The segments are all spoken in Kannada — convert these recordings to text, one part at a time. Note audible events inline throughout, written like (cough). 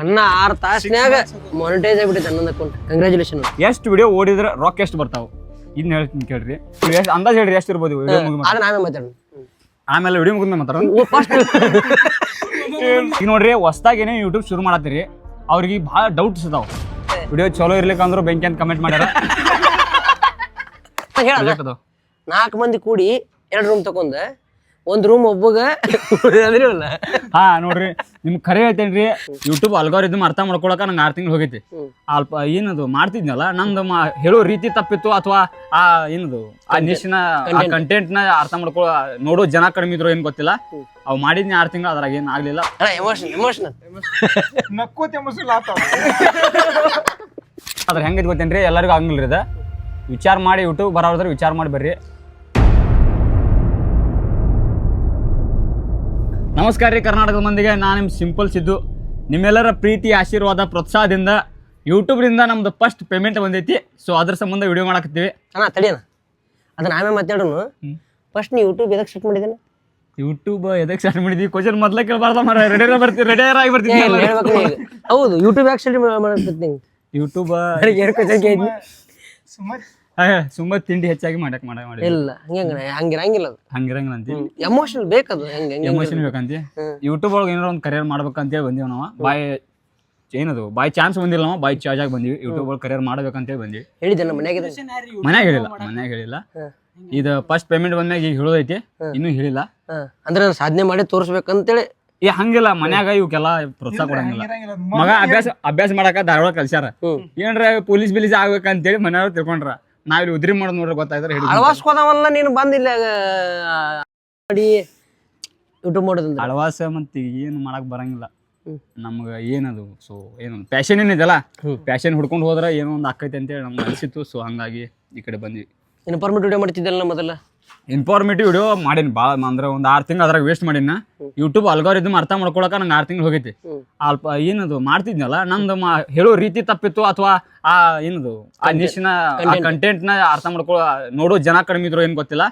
ಅಣ್ಣ ಆರು ತಾಸ್ನ್ಯಾಗ ಮಾನಿಟೈಸ್ ಆಗ್ಬಿಟ್ಟಿದೆ ನನ್ನ ಅಕೌಂಟ್ ಕಂಗ್ರ್ಯಾಚುಲೇಷನ್ ಎಷ್ಟು ವಿಡಿಯೋ ಓಡಿದ್ರೆ ರೊಕ್ಕ ಎಷ್ಟು ಬರ್ತಾವ? ಇದನ್ನ ಹೇಳ್ತೀನಿ ಕೇಳ್ರಿ. ಎಷ್ಟು ಅಂದಾಜ್ ಹೇಳ್ರಿ ಎಷ್ಟು ಇರ್ಬೋದು ವಿಡಿಯೋ ಮುಗಿದ ಆಗ ನಾವೇ ಮಾತಾಡೋಣ. ಆಮೇಲೆ ವಿಡಿಯೋ ಮುಗಿದ ಮಾತಾಡ ಫಸ್ಟ್ ಈಗ ನೋಡ್ರಿ ಹೊಸದಾಗೇನೆ ಯೂಟ್ಯೂಬ್ ಶುರು ಮಾಡತ್ತೀರಿ ಅವ್ರಿಗೆ ಭಾಳ ಡೌಟ್ಸ್ ಇದಾವ ವಿಡಿಯೋ ಚಲೋ ಇರ್ಲಿಕ್ಕೆ ಅಂದ್ರೆ ಬೆಂಕಿ ಅಂತ ಕಮೆಂಟ್ ಮಾಡ್ಯಾರ. ಹೇಳ ನಾಲ್ಕು ಮಂದಿ ಕೂಡಿ ಎರಡು ರೂಮ್ ತಕೊಂಡ. ಒಂದ್ ರೂಮ್ ಒಬ್ಬಗ (laughs) ಅದಿರಲ್ಲ ಹಾ ನೋಡ್ರಿ ನಿಮ್ ಖರೆ ಹೇಳ್ತೇನ್ರಿ ಯೂಟ್ಯೂಬ್ ಅಲ್ಗಾರಿದಮ್ ಅರ್ಥ ಮಾಡ್ಕೊಳಕ ನಂಗೆ ಆರ್ ತಿಂಗಳು ಹೋಗೈತಿ. ಅಲ್ಪ ಏನದು ಮಾಡ್ತಿದ್ನಲ್ಲ ನಂದು ಮಾ ಹೇಳೋ ರೀತಿ ತಪ್ಪಿತ್ತು ಅಥವಾ ಆ ಏನದು ಆ ನಿಶ್ನ ಆ ಕಂಟೆಂಟ್ನ ಅರ್ಥ ಮಾಡ್ಕೊಳ ನೋಡೋ ಜನ ಕಡಿಮೆ ಇದ್ರು ಏನ್ ಗೊತ್ತಿಲ್ಲ. ಅವ್ ಮಾಡಿದ್ನಿ ಆರ್ ತಿಂಗಳು ಅದ್ರಾಗ ಏನ್ ಆಗ್ಲಿಲ್ಲ. ಅಣ್ಣ ಎಮೋಷನ್ ನಕ್ಕೋತೆ ಅದ್ರ ಹೆಂಗೈತಿ ಗೊತ್ತೇನ್ರಿ ಎಲ್ಲರಿಗೂ ಆಗಂಗಿಲ್ಲ ಅದ ವಿಚಾರ ಮಾಡಿ ಯೂಟ್ಯೂಬ್ ಬರೋದ್ರ ವಿಚಾರ ಮಾಡಿ ಬರ್ರಿ. ನಮಸ್ಕಾರ ರೀ ಕರ್ನಾಟಕದ ಮಂದಿಗೆ ನಾನು ನಿಮ್ಮ ಸಿಂಪಲ್ ಸಿದ್ದು. ನಿಮ್ಮೆಲ್ಲರ ಪ್ರೀತಿ ಆಶೀರ್ವಾದ ಪ್ರೋತ್ಸಾಹದಿಂದ ಯೂಟ್ಯೂಬ್ರಿಂದ ನಮ್ದು ಫಸ್ಟ್ ಪೇಮೆಂಟ್ ಬಂದೈತಿ. ಸೊ ಅದ್ರ ಸಂಬಂಧ ವಿಡಿಯೋ ಮಾಡಕತ್ತೀವಿ. ಅಣ್ಣ ತಡಿಯಣ ಅದನ್ನ ನಾವೇ ಮಾತಾಡೋಣ ಫಸ್ಟ್ ನೀವು ಯೂಟ್ಯೂಬ್ ಎದಕ್ಕೆ ಸ್ಟಾರ್ಟ್ ಮಾಡಿದ್ದೇನೆ ಯೂಟ್ಯೂಬ್ ಎದಕ್ಕೆ ಸ್ಟಾರ್ಟ್ ಮಾಡಿದ್ವಿ? ಕ್ವಶನ್ ಮೊದಲೇ ಕೇಳಬಾರ್ದ ಮರ ರೆಡಿಯರ್ ಬರ್ತೀವಿ ರೆಡಿಯರ್ ಆಗಿ ಬರ್ತೀವಿ ಹೇಳ್ಬೇಕು ನೀ ಹೌದು ಯೂಟ್ಯೂಬ್ ಯಾಕೆ ನೀವು? ಯೂಟ್ಯೂಬ್ ಸುಮಾರು ಕ್ವಶನ್ ಕೇಳಿದ್ನಿ ಸುಮ್ಮನೆ ಸುಮ್ಮ ತಿಂಡಿ ಹೆಚ್ಚಾಗಿ ಮಾಡಕ್ ಮಾಡ ಮಾಡಿ ಇಲ್ಲ ಹಂಗೆ ಹಂಗೆ ಹಂಗಿರಂಗಿಲ್ಲ ಅದು. ಹಂಗಿರಂಗಿಲ್ಲ ಅಂತ ಎಮೋಷನಲ್ ಬೇಕದು ಹೆಂಗೆ ಹೆಂಗೆ ಎಮೋಷನ್ ಬೇಕಂತ ಯೂಟ್ಯೂಬ್ ಒಳಗೆ ಏನಾರ ಒಂದು ಕರಿಯರ್ ಮಾಡ್ಬೇಕಂತೇಳಿ ಬಂದೀವಿ ನಾವು. ಬಾಯ್ ಏನದು ಬಾಯ್ ಚಾನ್ಸ್ ಬಂದಿಲ್ಲ ನಾವು ಬಾಯ್ ಚಾರ್ಜ್ ಆಗಿ ಬಂದಿವಿ. ಯೂಟ್ಯೂಬ್ ಒಳಗೆ ಕರಿಯರ್ ಮಾಡ್ಬೇಕಂತೇಳಿ ಬಂದ್ವಿ. ಹೇಳಿದ್ದೆ ನಮ್ಮ ಮನ್ಯಾಗ ಮನ್ಯಾಗ ಹೇಳಿಲ್ಲ ಮನ್ಯಾಗ ಹೇಳಿಲ್ಲ. ಇದು ಫಸ್ಟ್ ಪೇಮೆಂಟ್ ಬಂದ್ಮ್ಯಾಗ ಈಗ ಹೇಳೋದೈತಿ ಇನ್ನೂ ಹೇಳಿಲ್ಲ. ಅಂದ್ರೆ ನಾನು ಸಾಧನೆ ಮಾಡಿ ತೋರಿಸ್ಬೇಕಂತೇಳಿ. ಈ ಹಂಗಿಲ್ಲ ಮನ್ಯಾಗ ಇವಕ್ಕೆಲ್ಲ ಪ್ರೋತ್ಸಾಹ ಕೊಡಂಗಿಲ್ಲ. ಮಗ ಅಭ್ಯಾಸ ಅಭ್ಯಾಸ ಮಾಡಕ ಧಾರವಾಡ ಕಲ್ಸ್ಯಾರ. ಏನ್ರ ಪೊಲೀಸ್ ಬಿಲೀಸ್ ಆಗ್ಬೇಕಂತೇಳಿ ಮನೆಯವ್ರು ತಿಳ್ಕೊಂಡ್ರ. ನಾವಿಲ್ಲಿ ಉದ್ರಿ ಮಾಡೋದು ನೋಡ್ರಿ ಗೊತ್ತಾಯ್ತಾರೆ ಅಳವಾಸ್ಕೋದವಲ್ಲ ನೀನು ಬಂದಿಲ್ಲ ಯೂಟ್ಯೂಬ್ ಮಾಡೋದಿಲ್ಲ ಅಳವಾಸ ಮತ್ತೆ ಏನು ಮಾಡಕ್ ಬರಂಗಿಲ್ಲ. ನಮ್ಗೆ ಏನದು ಸೊ ಏನು ಪ್ಯಾಷನ್ ಏನಿದೆಲ್ಲ? ಪ್ಯಾಷನ್ ಹುಡ್ಕೊಂಡು ಹೋದ್ರೆ ಏನೋ ಒಂದು ಆಕೈತೆ ಅಂತೇಳಿ ನಮ್ಗೆ ಅನಿಸಿತ್ತು ಸೊ ಹಂಗಾಗಿ ಈ ಕಡೆ ಬಂದ್ವಿ. ಇನ್ಫಾರ್ಮೇಟಿವ್ ವಿಡಿಯೋ ಮಾಡ್ತಿದ್ದಲ್ಲ ಮೊದಲ? ಇನ್ಫಾರ್ಮೇಟಿವ್ ವಿಡಿಯೋ ಮಾಡೀನಿ. ಭಾಳ ಅಂದ್ರೆ ಒಂದು ಆರು ತಿಂಗಳು ಅದ್ರಾಗ ವೇಸ್ಟ್ ಮಾಡೀನಿ. ಯೂಟ್ಯೂಬ್ ಅಲ್ಗಾರಿದಮ್ ಅರ್ಥ ಮಾಡ್ಕೊಳಕ ನಂಗೆ ಆರು ತಿಂಗಳು ಹೋಗೈತಿ. ಅಲ್ಪ ಏನದು ಮಾಡ್ತಿದ್ನಲ್ಲ? ನಂದು ಮಾ ಹೇಳೋ ರೀತಿ ತಪ್ಪಿತ್ತು ಅಥವಾ ಆ ಏನದು ಆ ನಿಶಿನ ಆ ಕಂಟೆಂಟ್ನ ಅರ್ಥ ಮಾಡ್ಕೊಳ ನೋಡೋ ಜನ ಕಡಿಮೆ ಇದ್ರು ಏನ್ ಗೊತ್ತಿಲ್ಲ.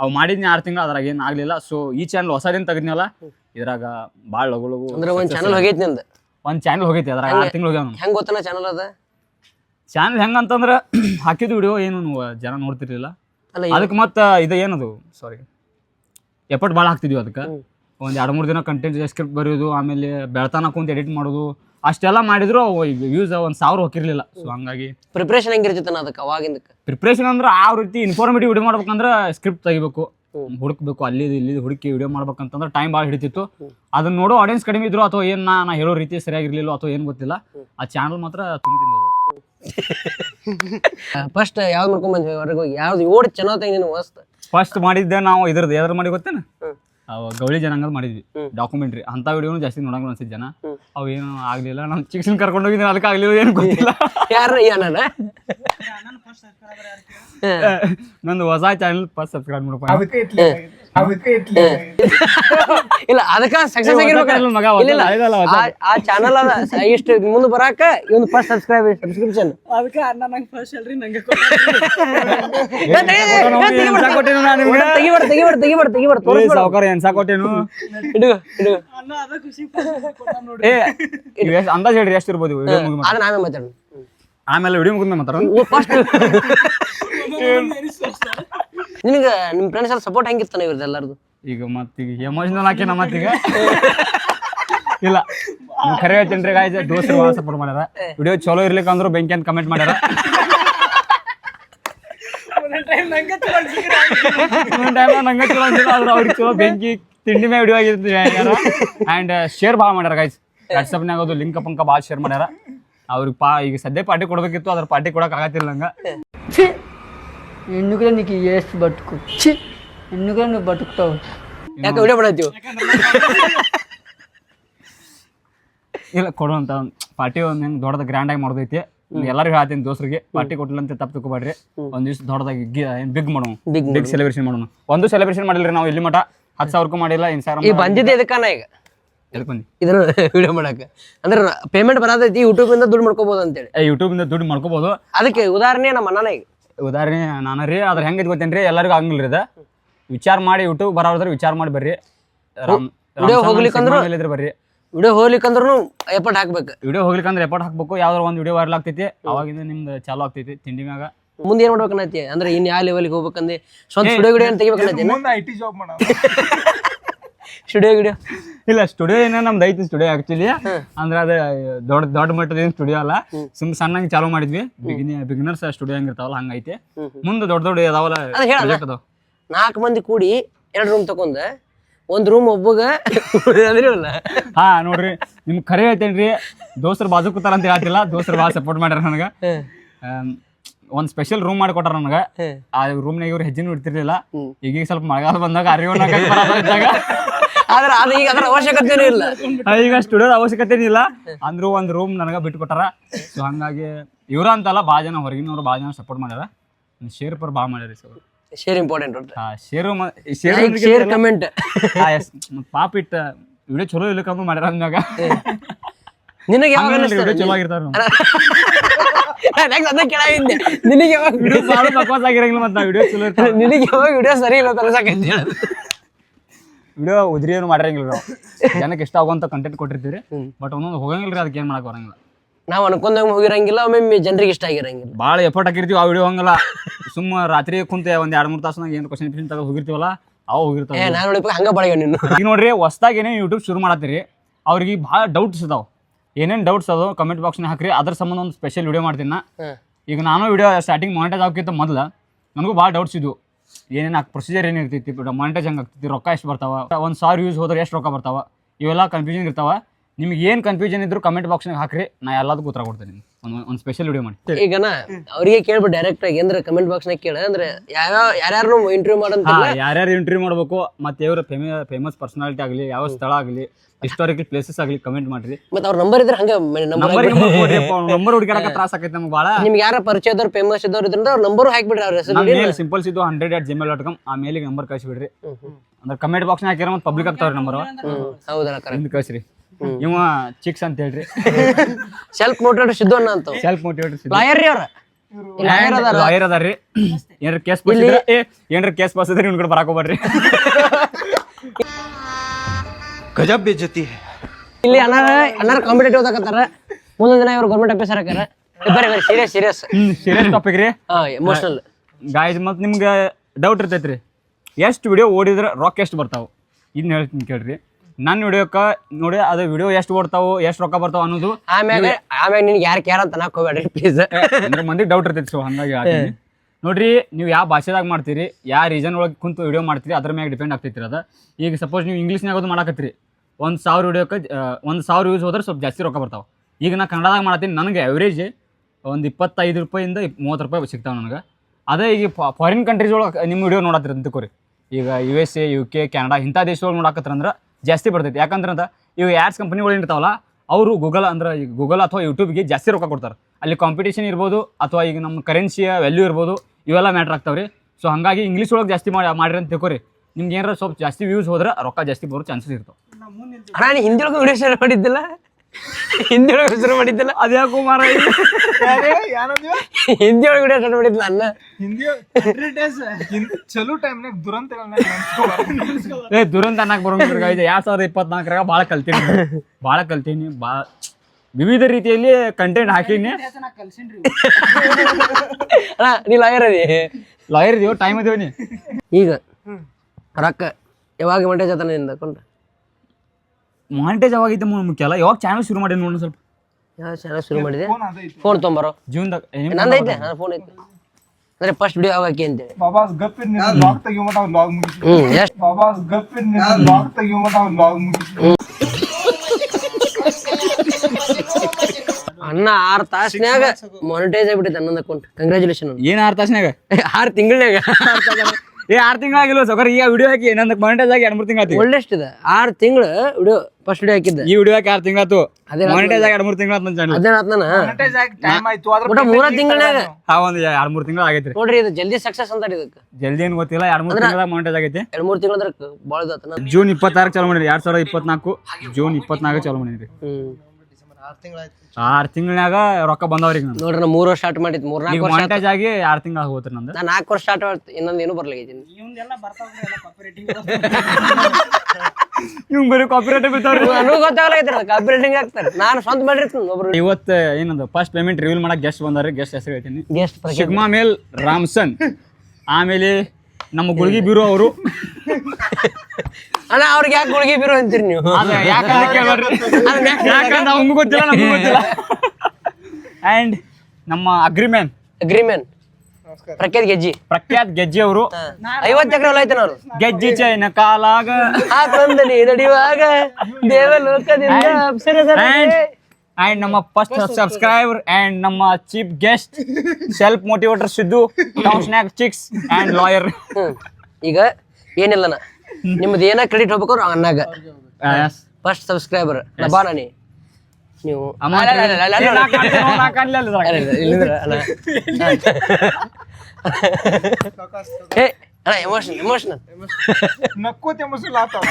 ಅವು ಮಾಡಿದ್ನಿ ಆರು ತಿಂಗಳು ಅದ್ರಾಗ ಏನು ಆಗಲಿಲ್ಲ. ಸೊ ಈ ಚಾನಲ್ ಹೊಸದೇನು ತೆಗೆದ್ನಲ್ಲ ಇದ್ರಾಗ ಭಾಳ ಲಗು ಲಗು ಅಂದ್ರೆ ಒಂದು ಚಾನಲ್ ಹೋಗೈತಿ ನಿಂದ? ಒಂದು ಚಾನಲ್ ಹೋಗೈತಿ ಅದ್ರಾಗ ಆರು ತಿಂಗಳು ಹೋಗ್ಯಾವ ಹೆಂಗ್ ಗೊತ್ತನ ಚಾನಲ್ ಅದ? ಚಾನಲ್ ಹೆಂಗಂತಂದ್ರೆ ಹಾಕಿದ ವಿಡಿಯೋ ಏನು ಜನ ನೋಡ್ತಿರ್ಲಿಲ್ಲ. ಅಲ್ಲ ಅದಕ್ಕೆ ಮತ್ತೆ ಇದು ಏನದು? ಸಾರಿ ಎಫರ್ಟ್ ಭಾಳ ಹಾಕ್ತಿದ್ವಿ ಅದಕ್ಕೆ. ಒಂದು ಎರಡು ಮೂರು ದಿನ ಕಂಟೆಂಟ್ ಸ್ಕ್ರಿಪ್ಟ್ ಬರೆಯೋದು ಆಮೇಲೆ ಬೆಳತಾನ ಕುಂತ ಎಡಿಟ್ ಮಾಡೋದು ಅಷ್ಟೆಲ್ಲ ಮಾಡಿದ್ರು ವ್ಯೂಸ್ ಒಂದು ಸಾವಿರ ಹೋಗಿರ್ಲಿಲ್ಲ. ಸೊ ಹಂಗಾಗಿ ಪ್ರಿಪ್ರೇಷನ್ ಹೆಂಗಿರ್ತಿತ್ತು ಅದಕ್ಕೆ ಅವಾಗಿಂದ ಪ್ರಿಪ್ರೇಷನ್ ಅಂದ್ರೆ ಆ ರೀತಿ ಇನ್ಫಾರ್ಮೇಟಿವ್ ವಿಡಿಯೋ ಮಾಡ್ಬೇಕಂದ್ರೆ ಸ್ಕ್ರಿಪ್ಟ್ ತೆಗಿಬೇಕು ಹುಡುಕ್ಬೇಕು ಅಲ್ಲಿ ಇಲ್ಲಿ ಹುಡುಕಿ ವಿಡಿಯೋ ಮಾಡ್ಬೇಕಂತಂದ್ರೆ ಟೈಮ್ ಭಾಳ ಹಿಡಿತಿತ್ತು. ಅದನ್ನ ನೋಡೋ ಆಡಿಯನ್ಸ್ ಕಡಿಮೆ ಇದ್ರು ಅಥವಾ ಏನು ನಾ ನಾ ಹೇಳೋ ರೀತಿ ಸರಿಯಾಗಿರ್ಲಿಲ್ಲ ಅಥವಾ ಏನು ಗೊತ್ತಿಲ್ಲ ಆ ಚಾನಲ್ ಮಾತ್ರ ತುಂಬಿ ತಿನ್ನೋದು ಫಸ್ಟ್ ಯಾವ್ದು ಮಾಡ್ಕೊಂಡ್ ಬಂದ್ವಿ ಹೊರಗೆ ಹೋಗಿ? ಯಾವ್ದು ಓಡ್ ಚೆನ್ನಾಗ್ ತೆಗಿ ನೀನು ಮಸ್ತ್. ಫಸ್ಟ್ ಮಾಡಿದ್ದೆ ನಾವು ಇದ್ರದ್ದು ಯಾವ್ದು ಮಾಡಿ ಗೊತ್ತೇನ? ಅವ ಗೌಳಿ ಜನಾಂಗದ ಮಾಡಿದ್ವಿ. ಡಾಕ್ಯುಮೆಂಟ್ರಿ ಅಂತ ವಿಡಿಯೋನು ಜಾಸ್ತಿ ನೋಡಂಗಿಲ್ಲ ಅನ್ಸಿದ್ ಜನ. ಅವ ಏನು ಆಗ್ಲಿಲ್ಲ. ನಮ್ಮ ಚಿಕ್ಸನ್ ಕರ್ಕೊಂಡು ಹೋಗಿದ್ದೀನಿ ಅದಕ್ಕೆ ಆಗ್ಲಿಲ್ಲ ಏನು ಗೊತ್ತಿಲ್ಲ. (laughs) ಯಾರ ಏನನ (laughs) ನಂದು ಹೊಸ ಚಾನಲ್ ಫಸ್ಟ್ ಸಬ್ಸ್ಕ್ರೈಬ್ ಮಾಡ್ಕೊಂಡು (laughs) ಇಲ್ಲ ಅದಕ್ಕ ಸಕ್ಸಸ್ ಆಗಿರ್ಬೇಕು. ಮಗ ಇಲ್ಲ. ಆ- ಚಾನಲ್ ಅದ ಇಷ್ಟು ಮುಂದೆ ಬರಾಕ ಇವ್ನು ಫಸ್ಟ್ ಸಬ್ಸ್ಕ್ರೈಬ್ ಸಬ್ಸ್ಕ್ರಿಪ್ಷನ್ ಅದಕ್ಕೆ ಅಣ್ಣ ನಂಗೆ ಫಸ್ಟ್ ಹೇಳ್ರಿ ನಂಗೆ ಸಾವ್ಕಾರ ಇಡುಗ ಅಣ್ಣ ಅದ ಖುಷಿ ಏ ಅಂದಾಜ್ ಹೇಳ್ರಿ ಎಷ್ಟು ಇರ್ಬೋದು ವಿಡಿಯೋ ಮುಗಿದ ಅದ ನಾವೇ ಮಾತಾಡೋಣ. ಆಮೇಲೆ ವಿಡಿಯೋ ಮುಗಿದ ಮಾತಾಡೋಣ ಫಸ್ಟ್ ನಿನಗ ನಿಮ್ ಫ್ರೆಂಡ್ಸ್ ಎಲ್ಲ ಸಪೋರ್ಟ್ ಹೆಂಗಿರ್ತಾನೆ ಇವ್ರದ್ದು ಎಲ್ಲರದು? ಈಗ ಮತ್ತೀಗ ಎಮೋಷನಲ್ ಹಾಕಿನ ಮತ್ತೀಗ ಇಲ್ಲ ನೀವ್ ಖರೆ ಹೇಳ್ತೇನ್ರಿ ಗಾಯ್ಸ್ ದೋಸ್ತರು ಭಾಳ ಸಪೋರ್ಟ್ ಮಾಡ್ಯಾರ. ವಿಡಿಯೋ ಚಲೋ ಇರ್ಲಿಕ್ಕ ಅಂದ್ರು ಬೆಂಕಿ ಅಂತ ಕಮೆಂಟ್ ಮಾಡ್ಯಾರ. ಒಂದೊಂದ್ ಟೈಮ್ ನಂಗೆ ಚಲೋ ಅನ್ಸಿಲ್ಲ ಆದ್ರೆ ಅವ್ರಿಗೆ ಬೆಂಕಿ ತಿಂಡಿ ಮೇ ವಿಡಿಯೋ ಆಗಿರ್ತೀವಿ ಆ್ಯಂಡ್ ಶೇರ್ ಭಾಳ ಮಾಡ್ಯಾರ ಗಾಯ್ಸ್ ವಾಟ್ಸಪ್ನಾಗ ಅದು ಲಿಂಕ್ ಪಂಕ ಭಾಳ ಶೇರ್ ಮಾಡ್ಯಾರ. ಅವ್ರಿಗೆ ಪಾ ಈಗ ಸದ್ಯ ಪಾರ್ಟಿ ಕೊಡ್ಬೇಕಿತ್ತು ಅದ್ರ ಪಾರ್ಟಿ ಕೊಡಕ್ ಆಗತ್ತಿಲ್ಲ ನಂಗೆ. ಹೆಣ್ಣು నీకు ಛಿ ಹೆಣ್ಣು ಕೂಡ ನೀವು ಬದುಕ್ತಾವ ಯಾಕೆ ವಿಡಿಯೋ ಮಾಡತ್ತೀವಿ ಇಲ್ಲ ಕೊಡುವಂತ ಪಾರ್ಟಿ ಒಂದು ಹೆಂಗೆ ದೊಡ್ಡದ ಗ್ರ್ಯಾಂಡ್ ಆಗಿ ಮಾಡೋದೈತಿ. ಎಲ್ಲರಿಗೂ ಹೇಳ್ತೀನಿ ದೋಸ್ತರಿಗೆ ಪಾರ್ಟಿ ಕೊಟ್ಟಿಲ್ಲ ಅಂತ ತಪ್ಪು ತಗೋಬೇಡ್ರಿ ಒಂದು ದಿವ್ಸ ದೊಡ್ಡದಾಗಿ ಬಿಗ್ ಮಾಡೋಣ ಬಿಗ್ ಸೆಲೆಬ್ರೇಷನ್ ಮಾಡೋಣ ಒಂದು ಸೆಲೆಬ್ರೇಷನ್ ಮಾಡಿಲ್ರಿ ನಾವು ಇಲ್ಲಿ ಮಟ ಹತ್ತು ಸಾವಿರಕ್ಕೂ ಮಾಡಿಲ್ಲ ಇನ್ಸ್ಟಾಗ್ರಾಮ್ ಈ ಬಂದಿದ್ದೆ ಇದಕ್ಕನ ಈಗ? ಇದನ್ನ ವಿಡಿಯೋ ಮಾಡಕ್ಕೆ. ಅಂದ್ರೆ ಪೇಮೆಂಟ್ ಬರತೈತಿ ಯೂಟ್ಯೂಬ್ ಇಂದ ದುಡ್ಡು ಮಾಡ್ಕೋಬಹುದು ಅಂತೇಳಿ. ಯೂಟ್ಯೂಬ್ ಇಂದ ದುಡ್ಡು ಮಾಡ್ಕೋಬಹುದು ಅದಕ್ಕೆ ಉದಾಹರಣೆ ನಮ್ಮ ಅಣ್ಣನ ಈಗ. ಉದಾಹರಣೆ ನಾನು ರೀ ಅದ್ರ ಹೆಂಗೈತಿ ಗೊತ್ತೇನ್ರಿ? ಎಲ್ಲರಿಗೂ ಆಗಂಗಿಲ್ಲ ರೀ ಅದ ವಿಚಾರ ಮಾಡಿ ಯೂಟ್ಯೂಬ್ ಬರೋದ್ರ ವಿಚಾರ ಮಾಡಿ ಬರ್ರಿ. ರಾಮ್ ವಿಡಿಯೋ ಹೋಗ್ಲಿಕ್ಕಂದ್ರೂ ಇದ್ರೆ ಬರ್ರಿ. ವಿಡಿಯೋ ಹೋಗ್ಲಿಕ್ಕಂದ್ರೂ ಎಫರ್ಟ್ ಹಾಕ್ಬೇಕು. ವಿಡಿಯೋ ಹೋಗ್ಲಿಕ್ಕಂದ್ರೆ ಎಫರ್ಟ್ ಹಾಕ್ಬೇಕು. ಯಾವ್ದಾರ ಒಂದು ವಿಡಿಯೋ ವೈರಲ್ ಆಗ್ತೈತಿ ಅವಾಗಿಂದ ನಿಮ್ದು ಚಾಲು ಆಗ್ತೈತಿ ತಿಂಡಿ ಮ್ಯಾಗ. ಮುಂದೆ ಏನ್ ಮಾಡ್ಬೇಕನ್ನತಿ ಅಂದ್ರೆ ಇನ್ ಯಾವ ಲೆವೆಲ್ಗೆ ಹೋಗ್ಬೇಕಂದ್ರೆ ಸ್ವಂತ ವಿಡಿಯೋ ಗಿಡ ತೆಗಿಬೇಕನ್ನತಿ ಐ ಟಿ ಜಾಬ್ ಮಾಡೋಣ ಸ್ಟುಡಿಯೋ ಗಿಡಿಯೋ? ಇಲ್ಲ ಸ್ಟುಡಿಯೋ ಏನೋ ನಮ್ದು ಐತಿ ಸ್ಟುಡಿಯೋ ಆಕ್ಚುಲಿ ಅಂದ್ರೆ ಅದ ದೊಡ್ಡ ದೊಡ್ಡ ಮಟ್ಟದ ಏನು ಸ್ಟುಡಿಯೋ ಅಲ್ಲ. ಸುಮ್ ಸಣ್ಣ ಚಾಲೂ ಮಾಡಿದ್ವಿ. ಬಿಗಿನಿ ಬಿಗಿನರ್ಸ್ ಸ್ಟುಡಿಯೋ ಹಂಗಿರ್ತಾವಲ್ಲ ಹಂಗೈತಿ ಮುಂದೆ ದೊಡ್ಡ ದೊಡ್ಡ ಅದಾವಲ್ಲ ಅದ್ ಹೇಳಲ್ಲ. project ಅದಾವ ನಾಲ್ಕು ಮಂದಿ ಕೂಡಿ ಎರಡು ರೂಮ್ ತಕೊಂಡ ಒಂದ್ ರೂಮ್ ಒಬ್ಬಗ ಅದಿರಲ್ಲ ಹಾ ನೋಡ್ರಿ ನಿಮ್ ಖರೆ ಹೇಳ್ತೇನ್ರಿ. ದೋಸ್ತರ ಬಾಜು ಕೂತಾರ ಅಂತ ಹೇಳ್ತಿಲ್ಲ. ದೋಸ್ತರ ಬಾ ಸಪೋರ್ಟ್ ಮಾಡ್ಯಾರ ನನಗೆ. ಒಂದ್ ಸ್ಪೆಷಲ್ ರೂಮ್ ಮಾಡಿ ಕೊಟ್ಟಾರ ನನಗೆ ಆ ರೂಮ್ನಾಗ ಇವ್ರು ಹೆಜ್ಜೆನೂ ಇಡ್ತಿರ್ಲಿಲ್ಲ. ಈಗೀಗ ಈಗ ಸ್ವಲ್ಪ ಮಳೆಗಾಲ ಬಂದಾಗ ಅರಿವ್ ಇದ್ದಾಗ. ಆದ್ರೆ ಅದು ಈಗ ಅದ್ರ ಅವಶ್ಯಕತೆನೂ ಇಲ್ಲ. ಈಗ ಸ್ಟುಡಿಯೋದ ಅವಶ್ಯಕತೆ ಇಲ್ಲ. ಅಂದ್ರು ಒಂದ್ ರೂಮ್ ನನಗ ಬಿಟ್ಟು ಕೊಟ್ಟಾರ ಸೊ ಹಂಗಾಗಿ ಇವ್ರ ಅಂತಲ್ಲ ಬಾ ಜನ ಹೊರಗಿನವ್ರು ಬಾ ಜನ ಸಪೋರ್ಟ್ ಮಾಡ್ಯಾರ. ಶೇರ್ ಪರ್ ಬಾ ಮಾಡ್ಯಾರ ಸರ್ ಶೇರ್ ಇಂಪಾರ್ಟೆಂಟ್ ಆ ಶೇರು ಮ- ಶೇರು ಶೇರ್ ಕಮೆಂಟ್ yes. ಮತ್ತ್ ಪಾಪ ಇಟ್ಟ ವಿಡಿಯೋ ಚಲೋ ಇಲ್ಲಕಂದು ಮಾಡ್ಯಾರ ಅಂದಾಗ. ನಿನಗೆ ಯಾವಾಗ ವಿಡಿಯೋ ಚಲೋ ಆಗಿರ್ತಾರ ಅದ ಕೇಳಾಗಿದ್ದೆ. ನಿನಗೆ ಯಾವಾಗ ವಿಡಿಯೋ ಸಾಲ ಬಕ್ವಾಸ್ ಆಗಿರಂಗಿಲ್ಲ ಮತ್ತೆ ವಿಡಿಯೋ ಚಲೋ ಇರ್ತಾವ. ನಿನಗೆ ಯಾವಾಗ ವಿಡಿಯೋ ಸರಿ ಇಲ್ಲ ತರಸಾಕೈತಿ ಹೇಳೋದು ವಿಡಿಯೋ ಉದ್ರಿ ಏನು ಮಾಡಿರಂಗಿಲ್ಲ ನಾವು. (laughs) ಜನಕ್ಕೆ ಇಷ್ಟ ಆಗುವಂತ ಕಂಟೆಂಟ್ ಕೊಟ್ಟಿರ್ತೀವಿ ಬಟ್ ಒಂದೊಂದು ಹೋಗಂಗಿಲ್ಲ ಅದಕ್ಕೆ ಏನ್ ಮಾಡಕ್ ಬರಂಗಿಲ್ಲ. ನಾವು ಅನ್ಕೊಂಡಂಗ ಹೋಗಿರಂಗಿಲ್ಲ ಒಮ್ಮೆ ಜನರಿಗೆ ಇಷ್ಟ ಆಗಿರಂಗಿಲ್ಲ. ಭಾಳ ಎಫರ್ಟ್ ಹಾಕಿರ್ತೀವಿ ಆ ವಿಡಿಯೋ ಹಂಗಲ್ಲ. ಸುಮ್ಮ ರಾತ್ರಿ ಕುಂತೆ ಒಂದ್ ಎರಡ್ ಮೂರ್ ತಾಸನಾಗ ಏನು ಕ್ವಶನ್ ಪಿಶನ್ ತಗೋ ಹೋಗಿರ್ತೀವಲ್ಲ ಅವು ಹೋಗಿರ್ತಾವೆ ಏ ನಾನು ನೋಡಿಪ್ಪ ಹಂಗ ಬಳಗ ನಿನ್ನ (laughs) ಈಗ ನೋಡ್ರಿ ಹೊಸ್ದಾಗಿ ಏನೇ ಯೂಟ್ಯೂಬ್ ಶುರು ಮಾಡತ್ತೀರಿ ಅವ್ರಿಗೆ ಭಾಳ ಡೌಟ್ಸ್ ಇದಾವೆ ಏನೇನು ಡೌಟ್ಸ್ ಅದು ಕಮೆಂಟ್ ಬಾಕ್ಸ್ನ ಹಾಕ್ರಿ ಅದ್ರ ಸಂಬಂಧ ಒಂದು ಸ್ಪೆಷಲ್ ವಿಡಿಯೋ ಮಾಡ್ತೀನಿ ನಾ. ಈಗ ನಾನು ವಿಡಿಯೋ ಸ್ಟಾರ್ಟಿಂಗ್ ಮಾನಿಟೈಸ್ ಆಗೋಕ್ಕಿಂತ ಮೊದಲು ನನಗೂ ಭಾಳ ಡೌಟ್ಸ್ ಇದ್ವು. ಏನೇನು ಪ್ರೊಸೀಜರ್ ಏನು ಇರ್ತೈತಿ ಮಾನಿಟೈಸ್ ಹೆಂಗೆ ಆಗ್ತೈತಿ, ರೊಕ್ಕ ಎಷ್ಟು ಬರ್ತಾವ, ಒಂದು ಸಾವಿರ ಯೂಸ್ ಹೋದ್ರೆ ಎಷ್ಟು ರೊಕ್ಕ ಬರ್ತಾವ, ಇವೆಲ್ಲ ಕನ್ಫ್ಯೂಷನ್ ಇರ್ತಾವ. ನಿಮ್ಗೆ ಏನು ಕನ್ಫ್ಯೂಷನ್ ಇದ್ರು ಕಮೆಂಟ್ ಬಾಕ್ಸ್ನಾಗ ಹಾಕ್ರಿ, ನಾ ಎಲ್ಲದಕ್ಕೂ ಉತ್ತರ ಕೊಡ್ತೀನಿ ಒಂದು ಸ್ಪೆಷಲ್ ವಿಡಿಯೋ ಮಾಡಿ. ಈಗನ ಅವ್ರಿಗೆ ಕೇಳ್ಬಿಟ್ಟು ಡೈರೆಕ್ಟ್ ಆಗಿ ಅಂದ್ರೆ ಕಮೆಂಟ್ ಬಾಕ್ಸ್ ನಾಗ ಕೇಳ. ಅಂದ್ರೆ ಯಾವ್ಯಾವ ಯಾರ್ಯಾರು ಇಂಟರ್ವ್ಯೂ ಮಾಡಂತ ಯಾರ್ಯಾರು ಇಂಟರ್ವ್ಯೂ ಮಾಡಬೇಕು ಮತ್ತೆ ಇವರು ಫೇಮಸ್ ಪರ್ಸನಾಲಿಟಿ ಆಗಲಿ ಯಾವ ಸ್ಥಳ ಆಗಲಿ ಹಿಸ್ಟಾರಿಕಲ್ ಪ್ಲೇಸಸ್ ಆಗಲಿ ಕಮೆಂಟ್ ಮಾಡ್ರಿ. ಮತ್ತೆ ಅವ್ರ ನಂಬರ್ ಇದ್ರೆ ಹಂಗೆ ನಂಬರ್ ಹುಡುಕ್ಯಾಡಕ ತ್ರಾಸ ಆಗೈತೆ ನಮ್ಗೆ ಭಾಳ. ನಿಮ್ಗೆ ಯಾರ ಪರಿಚಯ ಇದ್ದವ್ರು ಫೇಮಸ್ ಇದ್ದವ್ರು ಇದ್ರಿಂದ ಅವ್ರ ನಂಬರ್ ಹಾಕ್ಬಿಡ್ರಿ ಅವ್ರ ಹೆಸರು ಸಿಂಪಲ್ಸ್ ಇದು hundred at Gmail dot com ಆ ಮೇಲಿಗೆ ನಂಬರ್ ಕಳಿಸ್ಬಿಡ್ರಿ. ಅಂದ್ರೆ ಕಮೆಂಟ್ ಬಾಕ್ಸ್ ಹಾಕಿರೋ ಮತ್ತೆ ಪಬ್ಲಿಕ್ ಆಗ್ತಾವ್ರಿ ನಂಬರ್ ಹೌದಲ್ಲ ಕರೆಕ್ಟ್ ಹಿಂದ್ ಕಳಿಸ್ರಿ. ಇವ ಚಿಕ್ಸ್ ಅಂತ ಹೇಳ್ರಿ. ಸೆಲ್ಫ್ ಮೋಟಿವೇಟರ್ ಸಿದ್ದು ಅಂತ ಸೆಲ್ಫ್ ಮೋಟಿವೇಟರ್ ಲಾಯರ್ ರೀ ಅವ್ರ. ಲಾಯರ್ ಅದಾರ್ರಿ. ಏನ್ರ ಕೇಸ್ ಬಸ್ ಏನ್ರ ಕೇಸ್ ಬಸ್ ಇದ್ರೆ ಕಡೆ ಬರಾಕ ಹೋಗ್ಬಾರ್ರಿ. ಗಜಬ್ ಬೇಜತಿ ಇಲ್ಲಿ ಅನಾರ ಅನಾರ ಕಾಂಪಿಟೇಟಿವ್ ತಗೋತಾರ ಮುಂದಿನ ದಿನ ಇವ್ರು ಗೌರ್ಮೆಂಟ್ ಆಫೀಸರ್ ಹಾಕ್ಯಾರ. ಬರೀ ಬರೀ ಸೀರಿಯಸ್ ಸೀರಿಯಸ್ ಸೀರಿಯಸ್ ಟಾಪಿಕ್ ರೀ. ಎಮೋಷನಲ್ ಗಾಯ್ಸ್ ಮತ್ತೆ ನಿಮ್ಗೆ ಡೌಟ್ ಇರ್ತೈತ್ರಿ. ಎಷ್ಟು ವಿಡಿಯೋ ಓಡಿದ್ರೆ ರೊಕ್ಕ ಎಷ್ಟು ಬರ್ತಾವೆ? ಇದನ್ನ ಹೇಳ್ತೀನಿ ಕೇಳ್ರಿ. ನನ್ನ ವಿಡಿಯೋಕ ನೋಡಿ ಅದು ವಿಡಿಯೋ ಎಷ್ಟು ಓಡ್ತಾವು ಎಷ್ಟು ರೊಕ್ಕ ಬರ್ತಾವ ಅನ್ನೋದು ಆಮೇಲೆ ಆಮೇಲೆ ನಿನ್ಗೆ ಯಾರು ಕೇರ ಅಂತ ನಾಕ್ ಹೋಗ್ಬೇಡ್ರಿ ಪ್ಲೀಸ್ ಅಂದ್ರೆ ಮಂದಿ ಡೌಟ್ ಇರ್ತೈತಿ ಸೊ ಹಂಗಾಗಿ ಹೇಳ್ತೀನಿ. ನೋಡ್ರಿ ನೀವು ಯಾವ ಭಾಷೆದಾಗ ಮಾಡ್ತೀರಿ ಯಾವ ರೀಸನ್ ಒಳಗೆ ಕುಂತು ವಿಡಿಯೋ ಮಾಡ್ತೀರಿ ಅದ್ರ ಮ್ಯಾಗ ಡಿಪೆಂಡ್ ಆಗ್ತೈತಿ ಅದ. ಈಗ ಸಪೋಸ್ ನೀವು ಇಂಗ್ಲೀಷ್ನಾಗ ಅದು ಮಾಡಕತ್ತೀರಿ ಒಂದ್ ಸಾವಿರ ವಿಡಿಯೋಕ್ಕೆ ಒಂದ್ ಸಾವಿರ ಯೂಸ್ ಹೋದ್ರೆ ಸ್ವಲ್ಪ ಜಾಸ್ತಿ ರೊಕ್ಕ ಬರ್ತಾವ. ಈಗ ನಾ ಕನ್ನಡದಾಗ ಮಾಡತ್ತೀನಿ ನನಗೆ ಅವರೇಜ್ ಒಂದು ಇಪ್ಪತ್ತೈದು ರೂಪಾಯಿಂದ ಇಪ್- ಮೂವತ್ತು ರೂಪಾಯಿ ಸಿಗ್ತಾವ ನನಗೆ. ಅದೇ ಈಗ ಫಾರಿನ್ ಕಂಟ್ರೀಸ್ ಒಳಗೆ ನಿಮ್ಮ ವಿಡಿಯೋ ನೋಡತ್ತೀರಿ ಅಂತ ತಿಳ್ಕೊರಿ. ಈಗ U S A U K Canada ಇಂಥ ದೇಶದೊಳಗೆ ನೋಡಕತ್ತರ ಅಂದ್ರೆ ಜಾಸ್ತಿ ಬರ್ತೈತಿ. ಯಾಕಂದ್ರೆ ಅಂತ ಇವು ಆ್ಯಡ್ಸ್ ಕಂಪ್ನಿಗಳು ಇರ್ತಾವಲ್ಲ ಅವರು ಗೂಗಲ್ ಅಂದ್ರೆ ಈಗ ಗೂಗಲ್ ಅಥವಾ ಯೂಟ್ಯೂಬ್ಗೆ ಜಾಸ್ತಿ ರೊಕ್ಕ ಕೊಡ್ತಾರೆ. ಅಲ್ಲಿ ಕಾಂಪಿಟೇಷನ್ ಇರ್ಬೋದು, ಅಥವಾ ಈಗ ನಮ್ಮ ಕರೆನ್ಸಿಯ ವ್ಯಾಲ್ಯೂ ಇರ್ಬೋದು, ಇವೆಲ್ಲ ಮ್ಯಾಟ್ರ್ ಆಗ್ತಾವೆ ರೀ ಸೊ ಹಾಗಾಗಿ ಇಂಗ್ಲೀಷ್ ಒಳಗೆ ಜಾಸ್ತಿ ಮಾಡಿ ಮಾಡಿರಿ ಅಂತ ತಿಳ್ಕೊರಿ. ನಿಮ್ಗೆ ಏನಾರ ಸ್ವಲ್ಪ ಜಾಸ್ತಿ ವ್ಯೂಸ್ ಹೋದ್ರೆ ರೊಕ್ಕ ಜಾಸ್ತಿ ಬರೋ ಚಾನ್ಸಸ್ ಇರ್ತಾವೆ. ಅಣ್ಣ ನೀ ಹಿಂದಿ ಒಳಗೆ ವಿಡಿಯೋ ಶೇರ್ ಮಾಡಿದ್ದಿಲ್ಲ? ಹಿಂದಿ ಒಳಗೆ ಹೆಸರು ಮಾಡಿದ್ದಿಲ್ಲ? ಅದ್ಯಾಕೋ ಮಾರ ಯಾರೇ ಯಾರಂದ್ಯ? ಹಿಂದಿ ಒಳಗೆ ವಿಡಿಯೋ ಸ್ಟಾರ್ಟ್ ಮಾಡಿದ್ದಿಲ್ಲ ಅನ್ನ ಹಿಂದಿ ಚಲೋ ಟೈಮ್ನಾಗ ದುರಂತ ಏ ದುರಂತ ಅನ್ನಕ್ಕೆ ಬರೋಂಗಿಲ್ಲ ಇದು. ಎರಡು ಸಾವಿರದ ಇಪ್ಪತ್ನಾಲ್ಕರಾಗ ಭಾಳ ಕಲ್ತೀನಿ. ಭಾಳ ಕಲ್ತೀನಿ. ಭಾಳ ವಿವಿಧ ರೀತಿಯಲ್ಲಿ ಕಂಟೆಂಟ್ ಹಾಕಿನಿ. ಅಣ್ಣ ನೀ ಲಾಯರ್ ಅದಿ? ಲಾಯರ್ ಇದೀವೋ ಟೈಮ್ ಇದೀವಿ ನೀ? ಈಗ ರೊಕ್ಕ ಯಾವಾಗ ಮಂಟೇಜ್ ಆತನ ನಿಂದ ಕೊಂಡು ಮಾನಿಟೈಸ್ ಯಾವಾಗಿದ್ದೆ ಮುಖ್ಯ ಅಲ್ಲ? ಯಾವಾಗ ಚಾನಲ್ ಶುರು ಮಾಡಿ ನೋಡಿ ಸ್ವಲ್ಪ. ಯಾವ ಚಾನಲ್ ಶುರು ಮಾಡಿದೆ ಫೋನ್ ಅದೈತಿ ಫೋನ್ ನಂದು ಐತೆ ನಂದೈತೆ? ನನ್ನ ಫೋನ್ ಐತೆ. ಅಂದ್ರೆ ಫಸ್ಟ್ ವಿಡಿಯೋ ಯಾವಾಗ ಹಾಕಿ ಅಂತೇಳಿ ಬಾಬಾ ಗಪ್ಪಿರ್ ಲಾಗ್ ತೆಗಿಯೋ ಮಟ ಅವ್ನು ಲಾಗ್ ಮುಗಿಸಿ ಹ್ಮ್ ಎಷ್ಟು ಬಾಬಾ ಗಪ್ಪಿರ್ ಲಾಗ್ ತೆಗಿಯೋ ಮಟ ಅವ್ನು ಲಾಗ್ ಮುಗಿಸಿ ಅಣ್ಣ ಆರು ತಾಸ್ನ್ಯಾಗ ಮಾನಿಟೈಸ್ ಆಗ್ಬಿಟ್ಟಿದೆ ಹನ್ನೊಂದು ಅಕೌಂಟ್ ಕಂಗ್ರ್ಯಾಚುಲೇಷನ್ ಏನು ಆರು ತಾಸ್ನ್ಯಾಗ? ಆರು ತಿಂಗಳನ್ಯಾಗ. ಏ ಆರ್ ತಿಂಗಳಾಗಿಲ್ಲ ಸೊಕರ್? ಈಗ ವಿಡಿಯೋ ಹಾಕಿ ನಂದು ಮಾನಿಟೈಸ್ ಆಗಿ ಎರಡು ಮೂರು ತಿಂಗಳು ಆಯ್ತು ಒಳ್ಳೆಷ್ಟಿದೆ. ಆರು ತಿಂಗಳು ವಿಡಿಯೋ ಫಸ್ಟ್ ವಿಡಿಯೋ ಹಾಕಿದ್ದೆ. ಈ ವಿಡಿಯೋ ಹಾಕಿ ಆರು ತಿಂಗಳಾತು ಅದೇ ಮಾನಿಟೈಸ್ ಆಗಿ ಎರಡು ಮೂರು ತಿಂಗಳು ನನ್ನ ಚಾನಲ್ ಅದೇನ ಆತ್ನ ಮಾನಿಟೈಸ್ ಆಗಿ ಟೈಮ್ ಆಯ್ತು ಅದ್ರ ಒಟ್ಟ ಮೂರ ತಿಂಗಳಾಗ ಆ ಒಂದು ಎರಡು ಮೂರು ತಿಂಗಳು ಆಗೈತಿ ನೋಡ್ರಿ ಇದು ಜಲ್ದಿ ಸಕ್ಸಸ್ ಅಂತ ಇದಕ್ಕೆ. ಜಲ್ದಿ ಏನು ಗೊತ್ತಿಲ್ಲ ಎರಡು ಮೂರು ತಿಂಗಳ ಮಾನಿಟೈಸ್ ಆಗೈತಿ. ಎರಡು ಮೂರು ತಿಂಗಳ ಬಾಳ ಜೂನ್ ಇಪ್ಪತ್ತಾರಕ್ಕೆ ಚಾಲು ಮಾಡಿದ್ರಿ. ಎರಡ್ ಸಾವಿರದ ಇಪ್ಪತ್ನಾಲ್ಕು ಜೂನ್ ಇಪ್ಪತ್ನಾಲ್ಕು ಚಾಲು ಮಾಡಿದ್ರಿ. ಆರು ತಿಂಗಳಾಗ ರೊಕ್ಕ ಬಂದವ್ರಿಗೆ ಈಗ ನಾನು ನೋಡ್ರಿ ನಾ ಮೂರು ವರ್ಷ ಸ್ಟಾರ್ಟ್ ಮಾಡಿದ್ ಮೂರ್ ನಾಲ್ಕು ವರ್ಷ ಮಾನಿಟೈಸ್ ಆಗಿ ಆರ್ ತಿಂಗಳ ಹೋಗ್ತಾರೆ ನಂದು ನಾ ನಾಲ್ಕು ವರ್ಷ ಸ್ಟಾರ್ಟ್ ಇನ್ನೊಂದು ಏನು ಬರ್ಲಾಗಿದ್ದೀನಿ ಇವ್ ಬರೀ ಕಾಪಿರೇಟ್ ಬಿದ್ದಾವ್ರಿ. ನನಗೂ ಗೊತ್ತಾಗಲ್ಲ ಕಾಪಿ ರೇಟಿಂಗ್ ಆಗ್ತಾರೆ. ನಾನು ಸ್ವಂತ ಮಾಡಿರ್ತೀನಿ ಒಬ್ರು. ಇವತ್ತು ಏನದು ಫಸ್ಟ್ ಪೇಮೆಂಟ್ ರಿವೀಲ್ ಮಾಡಕ್ ಗೆಸ್ಟ್ ಬಂದಾರೆ ಗೆಸ್ಟ್ ಹೆಸರು ಹೇಳ್ತೀನಿ. ಗೆಸ್ಟ್ ಶಿಗ್ಮಾ ಮೇಲ್ ರಾಮ್ಸನ್. ಆಮೇಲೆ ನಮ್ಮ ಗುಳ್ಗಿ ಬೀರು ಅವರು. (laughs) (laughs) ಅಣ್ಣ ಅವ್ರಿಗೆ ಯಾಕೆ ಗುಳಿಗೆ ಬೀರು ಅಂತೀರಿ ನೀವು? (laughs) ಯಾಕಂದ್ರೆ ಯಾಕಂದ್ರೆ ಅವಂಗೂ ಗೊತ್ತಿಲ್ಲ ನಮಗೂ ಗೊತ್ತಿಲ್ಲ. ಅಂಡ್ ನಮ್ಮ ಅಗ್ರಿಮೆಂಟ್ ಅಗ್ರಿಮೆಂಟ್ ಪ್ರಖ್ಯಾತ್ ಗೆಜ್ಜಿ. ಪ್ರಖ್ಯಾತ್ ಗೆಜ್ಜಿ ಅವರು. ಐವತ್ತು ಎಕರೆ ಹೊಲ ಅವರು ಅವ್ರು ಗೆಜ್ಜಿ ಚೈನ ಕಾಲಾಗ. ಆ ಕೊಂದಲಿ ನಡಿಯುವಾಗ ದೇವಲೋಕದಿಂದ ಅಪ್ಸರಸ ಅಂಡ್ ನಮ್ಮ ಫಸ್ಟ್ ಸಬ್ಸ್ಕ್ರೈಬರ್ ಅಂಡ್ ನಮ್ಮ chief guest self motivator Siddu town snack chicks and lawyer. ಈಗ ಏನಿಲ್ಲನ? ನಿಮ್ದು ಏನ ಕ್ರೆಡಿಟ್ ಹೋಗ್ಬೇಕು ಅವ್ರು ಅಣ್ಣಾಗ ಫಸ್ಟ್ ಸಬ್ಸ್ಕ್ರೈಬರ್ ಬಾ ನಾನಿ ನೀವು ಅಲ್ಲ, ಅಲ್ಲ, ಅಲ್ಲ, ಅಲ್ಲ, ಅಲ್ಲ, ಅಲ್ಲ, ಅಲ್ಲ, ಇಲ್ಲಿಂದ್ರ ಅಣ್ಣ. ಏ ಅಣ್ಣ ಎಮೋಷನ್ ಎಮೋಷನಲ್ ನಕ್ಕೋತೆ ಮಸೂಲ್ ಆತಾವ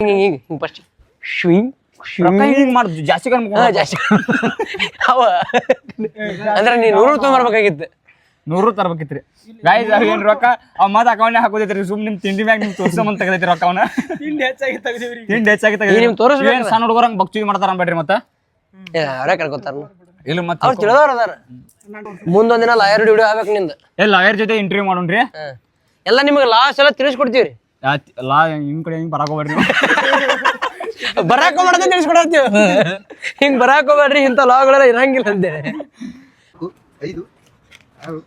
ಹಿಂಗ್ ಹಿಂಗ್ ಹಿಂಗ್ ಫಸ್ಟ್ ಶ್ವಿಂಗ್. ಮಾಡುದು? ಜಾಸ್ತಿ ಕಮ್ಮಿ ಹಾ ಜಾಸ್ತಿ ಅವ. ಅಂದ್ರೆ ನೀ ನೂರು ತೊಗೊಂಬರ್ಬೇಕಾಗಿತ್ತು ನೂರು ತರ್ಬೇಕಿತ್ರಿ. ಗಾಯ್ಸ್ ಏನ್ ರೊಕ್ಕ? ಅವ್ ಮತ್ ಅಕೌಂಟ್ ಹಾಕೋದೈತ್ರಿ ಸುಮ್ ನಿಮ್ ತಿಂಡಿ ಮ್ಯಾಗ ನಿಮ್ ತೋರ್ಸಮಂತ ತೆಗದೈತಿ ರೊಕ್ಕ ಅವನ. ತಿಂಡಿ ಹೆಚ್ಚಾಗಿ ತೆಗ್ದಿವ್ರಿ. ತಿಂಡಿ ಹೆಚ್ಚಾಗಿ ನಿಮ್ ತೋರಿಸ್ಬೇಕಲ್ಲ. ಏನ್ ಸಣ್ಣ ಹುಡುಗರಂಗ್ ಬಕ್ಚಿ ಮಾಡ್ತಾರ ಬೇಡ್ರಿ ಮತ್ತ? ಏ, ಅವರೇ ಕರ್ಕೊತಾರ ಇಲ್ಲ ಮತ್ತ ಅವ್ರು ತಿಳಿದವ್ರು ಅದಾರ. ಮುಂದೊಂದಿನ ದಿನ ಲಾಯರ್ ಡ್ಯೂಟಿ ಆಗ್ಬೇಕು ನಿಂದ. ಏ ಲಾಯರ್ ಜೊತೆ ಇಂಟರ್ವ್ಯೂ ಮಾಡೋಣ್ರಿ. ಹಾ. ಎಲ್ಲ ನಿಮಗೆ ಲಾಸ್ ಎಲ್ಲ ತಿಳಿಸ್ಕೊಡ್ತೀವಿ ಲಾ ನಿಮ್ ಕಡೆ ಹಿಂಗ್ ಬರಾಕ್ ಹೋಗ್ಬೇಡ್ರಿ. ನೀವು. (laughs) ಬರಾಕ್ ಹೋಗ್ಬಾರ್ದು ತಿಳಿಸ್ಕೊಡತ್ತೀವಿ ಹಿಂಗ್ ಬರಾಕ್ ಹೋಗ್ಬೇಡ್ರಿ ಇಂಥ ಲಾಗಳೆಲ್ಲ ಇರಂಗಿಲ್ಲ ಅಂದೆ. ಐದು ಆರು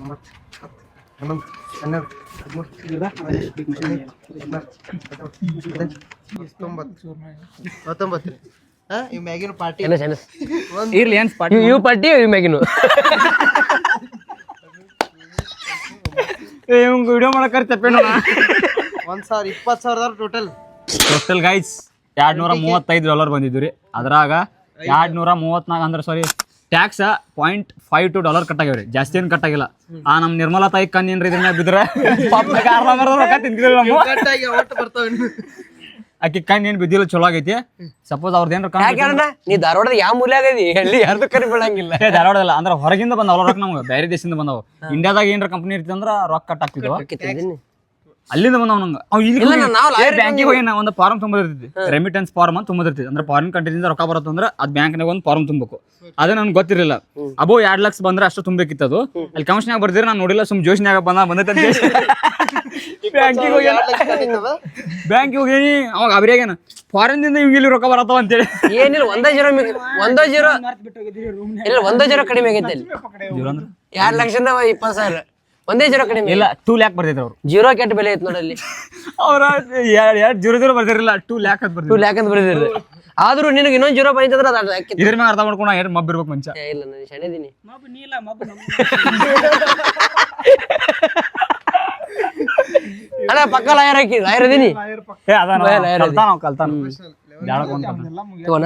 ಒಂಬತ್ತು ಹತ್ತು ಹನ್ನೊಂದು ಹನ್ನೆರಡು ಹದಿಮೂರು ಹತ್ತೊಂಬತ್ತು ಹತ್ತೊಂಬತ್ತು ರೀ ಹಾಂ ಇವ್ ಮ್ಯಾಗಿನ ಪಾರ್ಟಿ ಇರ್ಲಿ ಏನ್ ಸ್ಪಾಟ್ ಇವ್ ಇವ್ ಪಟ್ಟಿ ಇವ್ ಮ್ಯಾಗಿನು. ಇವಂಗ್ ವಿಡಿಯೋ ತಪ್ಪೇನು ಒಂದ್ ಸಾವಿರ ಇಪ್ಪತ್ತು ಸಾವಿರದವ್ರು ಟೋಟಲ್ ಟೋಟಲ್ ಗೈಸ್ ಎರಡ್ ನೂರ ಮೂವತ್ತೈದು ಡಾಲರ್ ಬಂದಿದ್ವಿ ರೀ. ಅದ್ರಾಗ ಎರಡ್ ನೂರ ಮೂವತ್ನಾಲ್ಕು ಅಂದ್ರೆ sorry tax point five two dollar cut ಆಗ್ಯಾವ್ರಿ. ಜಾಸ್ತಿ ಏನು ಕಟ್ ಆಗಿಲ್ಲ. ಆ ನಮ್ ನಿರ್ಮಲಾ ತಾಯಿ ಕಣ್ ಏನ್ರಿ ಇದ್ರ ಮ್ಯಾಗ ಬಿದ್ರ ರೊಕ್ಕ ಬರ್ತಾವ ಆಕಿ ಕಣ್ ಏನ್ ಬಿದ್ದಿಲ್ಲ ಚಲೋ ಆಗೈತಿ. ಸಪೋಸ್ ಅವ್ರದ್ದು ಏನ್ರ ಕಣ್ ನೀ ಧಾರವಾಡದ ಯಾವ ಮೂಲ ಆಗೈತಿ? ಎಲ್ಲಿ ಯಾರ್ದು ಕರಿ ಬೀಳಂಗಿಲ್ಲ ಏ, ಧಾರವಾಡದಲ್ಲ ಅಂದ್ರೆ ಹೊರಗಿಂದ ಬಂದವ ರೊಕ್ಕ ನಮ್ಗೆ ಬೇರೆ ದೇಶದಿಂದ ಬಂದವು. ಇಂಡಿಯಾದಾಗ ಏನ್ರ ಕಂಪನಿ ಇರ್ತಿ ಅಂದ್ರ ರೊಕ್ಕ ಕಟ್ ಆಗ್ತಿದ್ವು. ಅಲ್ಲಿಂದ ಬಂದ ಅವನಂಗ ಅವ್ ಬ್ಯಾಂಕಿಗೆ ಹೋಗಿ ನಾ ಒಂದು ಫಾರ್ಮ್ ತುಂಬಿರ್ತೈತಿ ರೆಮಿಟೆನ್ಸ್ ಫಾರ್ಮ್ ಅಂತ ತುಂಬಿರ್ತೈತಿ ಅಂದ್ರೆ ಫಾರಿನ್ ಕಂಟ್ರಿಂದ ರೊಕ್ಕ ಬರುತ್ತೆ ಅಂದ್ರೆ ಅದ್ ಬ್ಯಾಂಕ್ನಾಗ ಒಂದು ಫಾರ್ಮ್ ತುಂಬಬೇಕು. ಅದು ನನ್ಗೆ ಗೊತ್ತಿರಲಿಲ್ಲ. ಅಬೋ ಎರಡ್ ಲಕ್ಷ ಬಂದ್ರೆ ಅಷ್ಟು ತುಂಬಬೇಕಿತ್ತು ಅದು. ಅಲ್ಲಿ ಕಮಿಷನ್ಯಾಗ ಬರ್ದಿರ ನಾನು ನೋಡಿಲ್ಲ ಸುಮ್ ಜೋಶ್ನ್ಯಾಗ ಬಂದ ಬಂದೈತೆ ಬ್ಯಾಂಕಿಗೆ ಹೋಗಿ ಬ್ಯಾಂಕಿಗೆ ಹೋಗಿ ಅವಾಗ ಅಬ್ರಿಯಾಗೇನ ಫಾರಿನ್ದಿಂದ ಇವ್ ಇಲ್ಲಿ ರೊಕ್ಕ ಬರತ್ತವ ಅಂತೇಳಿ ಏನಿಲ್ಲ ಒಂದೇ ಜೀರೋ ಒಂದೇ ಜೀರೋ ಇಲ್ಲ ಒಂದೇ ಜೀರೋ ಕಡಿಮೆ ಆಗೈತೆ ಎರಡ್ ಲಕ್ಷದ ಇಪ್ಪತ್ತು ಸಾವಿರ. ಒಂದೇ ಜೀರೋ ಕಡಿಮೆ ಇಲ್ಲ ಟೂ ಲ್ಯಾಕ್ ಬರ್ತೈತೆ ಅವ್ರು. ಜೀರೋ ಕೆಟ್ಟ ಬೆಲೆ ಐತೆ ನೋಡಲ್ಲಿ. (laughs) ಅವ್ರ ಎರಡು ಜೀರೋ ಜೀರೋ ಬರ್ತಿರಲ್ಲ ಟೂ ಲ್ಯಾಕ್ ಅಂತ ಟೂ ಬರ್ತಿದ್ರು ಲ್ಯಾಕ್ ಅಂತ ಬರೆದಿರಿ ಆದ್ರೂ ನಿನಗೆ ಇನ್ನೊಂದು ಜೀರೋ ಬಂದಿದ್ರೆ ಅದು ಹಾಕಿತ್ತು. ಇದ್ರ ಮ್ಯಾಗ ಅರ್ಥ ಮಾಡ್ಕೊಂಡು ಎರಡು ಮಬ್ ಇರ್ಬೇಕು ಮಂಚ ಇಲ್ಲ ನಾನು ಶಣಿದೀನಿ (laughs) (laughs) ಅಣ್ಣ ಪಕ್ಕ ಲಾಯರ್ ಹಾಕಿ ಲಾಯರ್ ಇದೀನಿ. ಏ ಅದ ಲಯರ್ ಇದೆ. ಕಲ್ತಾನ ಕಲ್ತಾನ. ತಗೋಣ.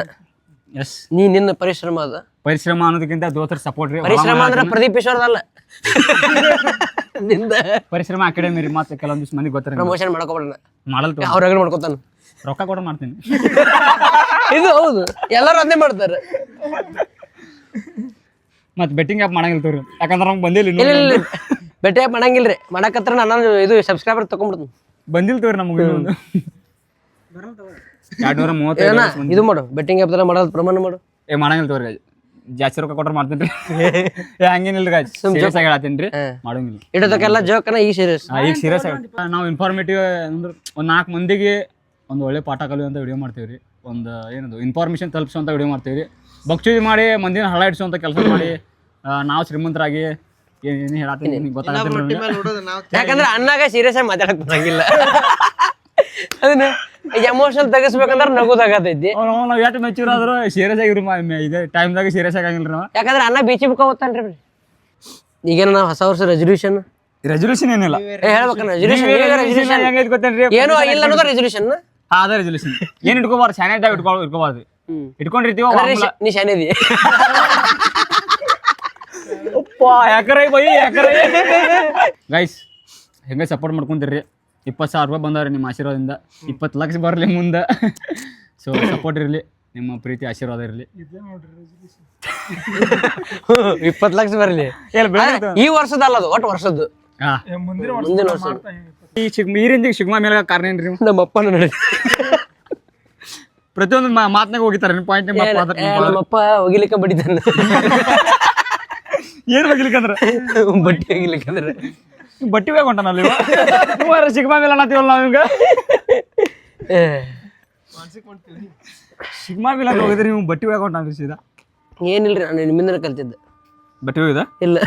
ಎಸ್ ನೀ ನಿನ್ನ ಪರಿಶ್ರಮ ಅದ. ಪರಿಶ್ರಮ ಅನ್ನೋದಕ್ಕಿಂತ ದೋಸ್ತರ ಸಪೋರ್ಟ್ ರೀ ಪರಿಶ್ರಮ ಅಂದ್ರೆ ಪ್ರದೀಪ್ ಈಶ್ವರದಲ್ಲ ನಿಂದ ಪರಿಶ್ರಮ ಅಕಾಡೆಮಿ ರೀ ಮತ್ತೆ ಕೆಲವೊಂದಿಷ್ಟು ಮಂದಿ ಗೊತ್ತಿರ ಪ್ರಮೋಷನ್ ಮಾಡ್ಕೊಬಿಡೋಣ. ಮಾಡಲ್ ಅವ್ರ ಹೆಗಲು ಮಾಡ್ಕೊತಾನ. ರೊಕ್ಕ ಕೊಡ ಮಾಡ್ತೀನಿ. ಇದು ಹೌದು. ಎಲ್ಲರೂ ಅದನ್ನೇ ಮಾಡ್ತಾರೆ. ಮತ್ತೆ ಬೆಟ್ಟಿಂಗ್ ಆಪ್ ಮಾಡಂಗಿಲ್ಲ ತೋರಿ ಯಾಕಂದ್ರೆ ನಮ್ಗೆ ಬಂದಿಲ್ಲ ಇಲ್ಲ ಇನ್ನೂ ಆಪ್ ಇಲ್ಲ. ಭೇಟಿ ಮಾಡಂಗಿಲ್ರಿ. ಮಾಡಕತ್ರ ನಾನು ಇದು ಸಬ್ಸ್ಕ್ರೈಬರ್ ತಗೊಂಡ್ಬಿಡ್ತೀನಿ. ಬಂದಿಲ್ಲ ತೋರಿ ನಮಗೆ ಎರಡ್ನೂರ ಎರಡು ನೂರ ಮೂವತ್ತೈದು ಇದು ಮಾಡು. ಬೆಟ್ಟಿಂಗ್ ಆ್ಯಪ್ ತರ ಮಾಡೋದು ಪ್ರಮಾಣ ಮಾಡು. ಏ ಮಾಡಂಗಿಲ್ಲ ತೋರಿ ಜಾಸ್ತಿ ರೊಕ್ಕ ಕೊಟ್ರ ಮಾಡ್ತೇನ್ರಿ ರೀ. ಏ ಹಂಗೇನಿಲ್ಲ ಗಾಜ್ ಸೀರಿಯಸ್ ಆಗಿ ಹೇಳ್ತೀನಿ ರೀ. ಹಾ. ಮಾಡಂಗಿಲ್ಲ. ಇಡೋದಕ್ಕೆಲ್ಲ ಜೋಕನ ಈ ಸೀರಿಯಸ್ ಈಗ ಸೀರಿಯಸ್ ಆಗಿ ನಾವು ಇನ್ಫಾರ್ಮೇಟಿವ್ ಅಂದ್ರೆ ಒಂದು ನಾಲ್ಕು ಮಂದಿಗೆ ಒಂದು ಒಳ್ಳೆ ಪಾಠ ಕಲಿಯುವಂಥ ವಿಡಿಯೋ ಮಾಡ್ತೀವಿ ರೀ. ಒಂದು ಏನದು ಇನ್ಫಾರ್ಮೇಷನ್ ತಲುಪಿಸುವಂಥ ವಿಡಿಯೋ ಮಾಡ್ತೀವಿ ರೀ. ಭಕ್ಷಿ ಮಾಡಿ ಮಂದಿನ ಹಳ ಇಡಿಸುವಂತ ಕೆಲಸ ಮಾಡಿ ನಾವು ಶ್ರೀಮಂತರಾಗಿ ಏನೇನು ಹೇಳತ್ತೀನಿ ನಾವು ಯಾಕಂದ್ರೆ ಅಣ್ಣಾಗ ಸೀರಿಯಸ್ ಆಗಿ ಮಾತಾಡಕ್ ಬರಂಗಿಲ್ಲ (laughs) ಅದನ್ನ ಎಮೋಷನಲ್ ತೆಗಿಸ್ಬೇಕಂದ್ರೆ ನಗುದಾಗತೈತಿ ನಾವು ಎಷ್ಟು ಮೆಚೂರ್ ಆದ್ರೂ ಸೀರಿಯಸ್ ಆಗಿರಿ ಇದೆ ಟೈಮ್ದಾಗ ಸೀರಿಯಸ್ ಆಗಿಲ್ಲ ನಾವು ಯಾಕಂದ್ರೆ ಅನ್ನ ಬೀಚಿ ಬುಕ್ ಓದ್ತಾನ್ರಿ ಈಗೇನ ನಾವು ಹೊಸ ವರ್ಷ ರೆಸೊಲ್ಯೂಷನ್ ರೆಸೊಲ್ಯೂಷನ್ ಏನಿಲ್ಲ. ಹೇಳ್ಬೇಕನ್ನ ರೆಸಲ್ಯೂಷನ್ ರೆಸಲ್ಯೂಷನ್ ಗೊತ್ತೇನ್ರಿ? ಏನೋ ಇಲ್ಲ ಅನ್ನೋದು ರೆಸಲ್ಯೂಷನ್ ಹಾ ಅದ ರೆಸೊಲ್ಯೂಷನ್ ಏನ್ ಇಟ್ಕೋಬಾರ್ದು? ಸ್ಯಾನಿಟೈವ್ ಇಟ್ಕೊ ಇಟ್ಕೋಬಾರ್ದು ಇಟ್ಕೊಂಡಿರ್ತೀವ ನೀ ಶಾನಿದಿ ಯಾಕರೈ (laughs) ಬೈ ಯಾಕರೈ ಗೈಸ್ (laughs) ಹೆಂಗೆ ಸಪೋರ್ಟ್ ಮಾಡ್ಕೊಂತೀರಿ ಇಪ್ಪತ್ತು ಸಾವಿರ ರೂಪಾಯಿ ಬಂದವ್ರಿ ನಿಮ್ಮ ಆಶೀರ್ವಾದದಿಂದ. ಇಪ್ಪತ್ತು ಲಕ್ಷ ಬರಲಿ ಮುಂದೆ. ಸೊ ಸಪೋರ್ಟ್ ಇರಲಿ ನಿಮ್ಮ ಪ್ರೀತಿ ಆಶೀರ್ವಾದ ಇರಲಿ. (laughs) ಇಪ್ಪತ್ತು ಲಕ್ಷ ಬರಲಿ. ಈ ವರ್ಷದ ಅಲ್ಲ ಅದು ಒಟ್ಟು ವರ್ಷದ್ದು. ಮುಂದಿನ ವರ್ಷ ಮಾಡ್ತಾ ಈ ಶಿಗ್ ಈ ರೇಂಜಿಗೆ ಸಿಗ್ಮಾ ಮೇಲೆ ಕಾರಣ ಏನ್ರಿ ನಮ್ಮ ಅಪ್ಪ ನೋಡಿ. ಪ್ರತಿಯೊಂದು ಮಾತನಾಗ ಮಾತ್ನಾಗ ಹೋಗಿತಾರೆ ನಿಮ್ಮ ಪಾಯಿಂಟ್ ನಮ್ಮಪ್ಪ ಹೋಗಿಲಿಕ್ಕೆ ಬಡಿತಾನೆ (laughs) ಏನ್ ಹೋಗಿಲಿಕ್ಕಂದ್ರೆ ಬಟ್ಟೆ ಒಗಿಲಿಕ್ಕಂದ್ರೆ ಬಟ್ಟಿ ಬೇಗ ಹೊಂಟಾನಲ್ಲ ಇವ? ಇವ ಸಿಗ್ಮಾ ಮೇಲೆ ಅನ್ನತ್ತೀವಲ್ಲ ನಾವ್ ಹಿಂಗ ಮಾನಸಿಕ ಮಾಡ್ತೀವಿ ಸಿಗ್ಮಾ ಮೇಲೆ ಅಂತ ಹೋಗಿದ್ರಿ ನೀವು ಬಟ್ಟಿ ಬೇಗ ಹೊಂಟಾನ್ರಿ ಸೀದಾ? ಏನಿಲ್ರಿ ನಾನು ನಿಮ್ಮಿಂದ ಕಲ್ತಿದ್ದೆ. ಬಟ್ಟಿ ಹೋಗಿದ ಇಲ್ಲ.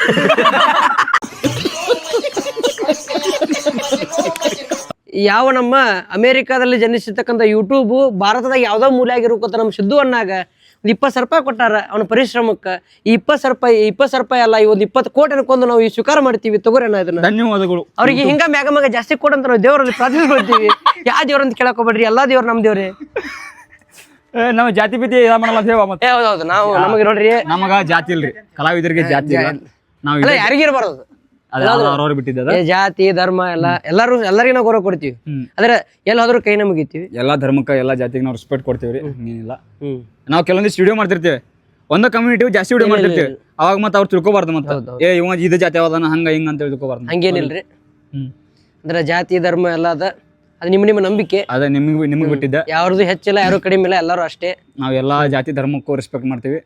ಯಾವ ನಮ್ಮ ಅಮೇರಿಕಾದಲ್ಲಿ ಜನಿಸಿರ್ತಕ್ಕಂಥ ಯೂಟ್ಯೂಬ್ ಭಾರತದಾಗ ಯಾವ್ದೋ ಮೂಲೆ ಆಗಿರೋಕತ್ತ ನಮ್ಮ ಸಿದ್ದು ಅಣ್ಣಾಗ ಒಂದು ಇಪ್ಪತ್ತು ಸಾವಿರ ರೂಪಾಯಿ ಕೊಟ್ಟಾರ ಅವನ ಪರಿಶ್ರಮಕ್ಕೆ. ಈ ಇಪ್ಪತ್ತು ಸಾವಿರ ರೂಪಾಯಿ ಇಪ್ಪತ್ತು ಸಾವಿರ ರೂಪಾಯಿ ಅಲ್ಲ ಈ ಒಂದು ಇಪ್ಪತ್ತು ಕೋಟಿ ಅನ್ಕೊಂಡು ನಾವು ಈ ಸ್ವೀಕಾರ ಮಾಡ್ತೀವಿ ತಗೋರಿ ಅಣ್ಣ ಇದನ್ನ. ಧನ್ಯವಾದಗಳು. ಅವ್ರಿಗೆ ಹಿಂಗ ಮ್ಯಾಗ ಮ್ಯಾಗ ಜಾಸ್ತಿ ಕೊಡಂತ ನಾವು ದೇವರಲ್ಲಿ ಪ್ರಾರ್ಥಿಸ್ಕೊಳ್ತೀವಿ ಯಾವ ದೇವ್ರ ಅಂತ ಕೇಳಕ್ ಹೋಗ್ಬೇಡ್ರಿ ಎಲ್ಲಾ ದೇವ್ರ ನಮ್ ದೇವ್ರಿ. ನಾವು ಜಾತಿ ಇದ ಮಾಡಲ್ಲ ಅಂತ ಹೇಳ ಮತ್ತೆ ಹೌದೌದು ನಾವು ನಮಗೆ ನೋಡ್ರಿ. ನಮಗ ಜಾತಿ ಇಲ್ರಿ ಕಲಾವಿದರಿಗೆ ಜಾತಿ ಇಲ್ಲ. ನಾವು ಯಾರಿಗೂ ಯಾರಿಗಿರ್ಬಾರ್ದು ಅವ್ರವ್ರು ಬಿಟ್ಟಿದ್ದದ ಏ, ಜಾತಿ ಧರ್ಮ ಎಲ್ಲ ಎಲ್ಲಾರು ಎಲ್ಲರಿಗೂ ನಾವು ಗೌರವ ಕೊಡ್ತೀವಿ. ಅಂದ್ರೆ ಎಲ್ಲಿ ಹೋದ್ರು ಕೈ ನಮಗಿತ್ತೀವಿ. ಎಲ್ಲಾ ಧರ್ಮಕ್ಕ ಎಲ್ಲಾ ಜಾತಿಗೆ ನಾವು ರೆಸ್ಪೆಕ್ಟ್ ಕೊಡ್ತೀವಿ ಏನಿಲ್ಲ. ನಾವು ಕೆಲವೊಂದಿಷ್ಟು ವಿಡಿಯೋ ಮಾಡ್ತಿರ್ತೇವೆ. ಒಂದ ಕಮ್ಯುನಿಟಿ ಜಾಸ್ತಿ ವಿಡಿಯೋ ಮಾಡ್ತಿರ್ತೀವಿ. ಅವಾಗ ಮತ್ತೆ ಅವ್ರು ತಿಳ್ಕೊಬಾರ್ದು ಮತ್ತೆ. ಏ ಇವ ಇದು ಜಾತಿ ಯಾವ್ದಾನ ಹಂಗ ಹಿಂಗ ಅಂತ ತಿಳ್ಕೊಬಾರ್ದು ಹಂಗೇನಿಲ್ರಿ ಹ್ಮ್. ಅಂದ್ರೆ ಜಾತಿ ಧರ್ಮ ಎಲ್ಲ ಅದ. ಅದು ನಿಮ್ಮ ನಿಮ್ಮ ನಂಬಿಕೆ. ಅದ ನಿಮ್ಗೆ ನಿಮ್ಗೆ ಬಿಟ್ಟಿದ್ದ. ಯಾರ್ದು ಹೆಚ್ಚಿಲ್ಲ ಯಾರು ಕಡಿಮೆ ಇಲ್ಲ ಎಲ್ಲರೂ ಅಷ್ಟೇ. ನಾವ್ ಎಲ್ಲಾ ಜಾತಿ ಧರ್ಮಕ್ಕೂ ರೆಸ್ಪೆಕ್ಟ್ ಮಾಡ್ತೀವಿ.